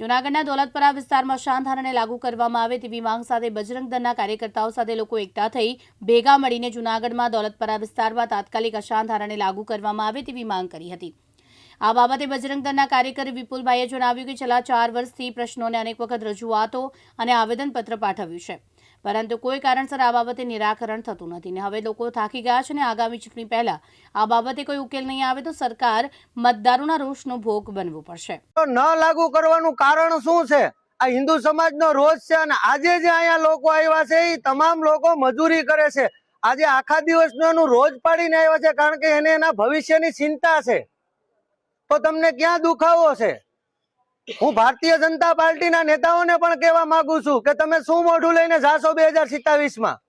જૂનાગઢના દોલતપરા વિસ્તારમાં શાંતહારને લાગુ કરવામાં આવે તેવી માંગ સાથે બજરંગ દળના કાર્યકર્તાઓ સાથે લોકો એકઠા થઈ ભેગા મળીને જૂનાગઢમાં દોલતપરા વિસ્તારમાં તાત્કાલિક અશાંત ધારાને લાગુ કરવામાં આવે તેવી માંગ કરી હતી. આ બાબતે બજરંગ દળના કાર્યકર વિપુલભાઈએ જણાવ્યું કે છેલ્લા ચાર વર્ષથી પ્રશ્નોને અનેક વખત રજૂઆતો અને આવેદનપત્ર પાઠવ્યું છે. પરંતુ કોઈ કારણસર આ બાબતે નિરાકરણ થતું નથી ને હવે લોકો થાકી ગયા છે ને આગામી ચૂંટણી પહેલા. આ બાબતે કોઈ ઉકેલ નહીં આવે તો સરકાર મતદારોના રોષનો ભોગ બનવું પડશે. ન લાગુ કરવાનું કારણ શું છે? આ હિન્દુ સમાજનો રોજ છે અને આજે જે અહીંયા લોકો આવ્યા છે એ તમામ લોકો મજૂરી કરે છે. આજે આખા દિવસનું એનું રોજ પાડીને આવ્યા છે કારણ કે એને એના ભવિષ્યની ચિંતા છે. તો તમને ક્યાં દુખાવો છે? હું ભારતીય જનતા પાર્ટીના નેતાઓને પણ કહેવા માંગુ છું કે તમે શું મોઢું લઈને જાશો બે હજાર સિત્તાવીસમાં?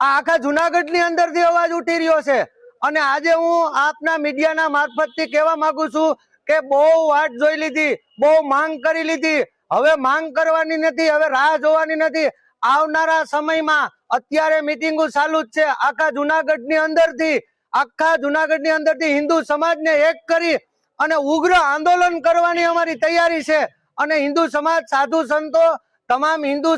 આ આખા જુનાગઢની અંદરથી અવાજ ઉઠી રહ્યો છે. અને આજે હું આપના મીડિયાના મારફતથી કહેવા માંગુ છું કે બહુ વાટ જોઈ લીધી, બહુ માંગ કરી લીધી. હવે માંગ કરવાની નથી, હવે રાહ જોવાની નથી. આવનારા સમયમાં અત્યારે મિટિંગો ચાલુ જ છે. આખા જુનાગઢની અંદરથી, આખા જુનાગઢની અંદરથી હિન્દુ સમાજને એક કરી અને ઉગ્ર આંદોલન કરવાની અમારી તૈયારી છે. અને હિન્દુ સમાજ, સાધુ સંતો, તમામ હિન્દુ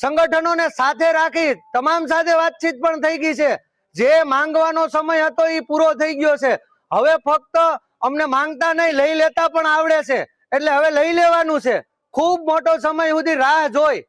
સંગઠનોને સાથે રાખી તમામ સાથે વાતચીત પણ થઈ ગઈ છે. જે માંગવાનો સમય હતો એ પૂરો થઈ ગયો છે. હવે ફક્ત અમને માંગતા નહીં, લઈ લેતા પણ આવડે છે. એટલે હવે લઈ લેવાનું છે. ખૂબ મોટો સમય સુધી રાહ જોઈ.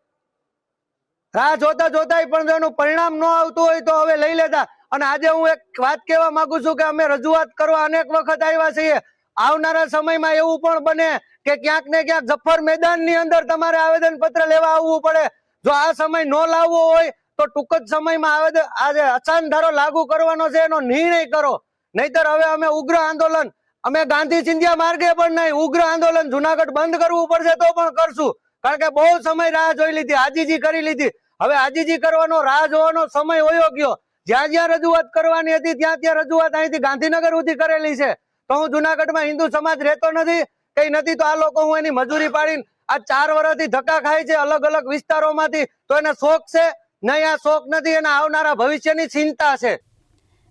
રાહ જોતા જોતા પણ એનું પરિણામ ન આવતું હોય તો હવે લઈ લેતા. અને આજે હું એક વાત કહેવા માંગુ છું કે અમે રજૂઆત કરવા અનેક વખત આવ્યા છીએ. આવનારા સમયમાં એવું પણ બને કે ક્યાંક ને ક્યાંક જફર મેદાનની અંદર તમારે આવેદન લેવા આવવું પડે. જો આ સમય ન લાવવો હોય, તો ટૂંક જ સમયમાં આવેદન આજે અચાન ધારો લાગુ કરવાનો છે, એનો નિર્ણય કરો. નહીતર હવે અમે ઉગ્ર આંદોલન, અમે ગાંધી ચિંધ્યા માર્ગે પણ નહીં, ઉગ્ર આંદોલન જુનાગઢ બંધ કરવું પડશે તો પણ કરશું. કારણ કે બહુ સમય રાહ જોઈ લીધી, આજીજી કરી લીધી. હવે આજીજી કરવાનો રાહ જોવાનો સમય હોયો ગયો. જ્યાં જ્યાં રજૂઆત કરવાની હતી, ત્યાં ત્યાં રજૂઆત અહીંથી ગાંધીનગર સુધી કરેલી છે. તો હું જુનાગઢમાં હિન્દુ સમાજ રહેતો નથી, કઈ નથી, તો આ લોકો હું એની મજૂરી પાડીને આ ચાર વર્ષથી ધક્કા ખાય છે અલગ અલગ વિસ્તારોમાંથી, તો એને શોખ છે? નહીં, આ શોખ નથી, એના આવનારા ભવિષ્યની ચિંતા છે.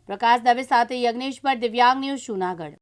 પ્રકાશ દવે સાથે યજ્ઞેશ ભટ્ટ, દિવ્યાંગ ન્યૂઝ જૂનાગઢ.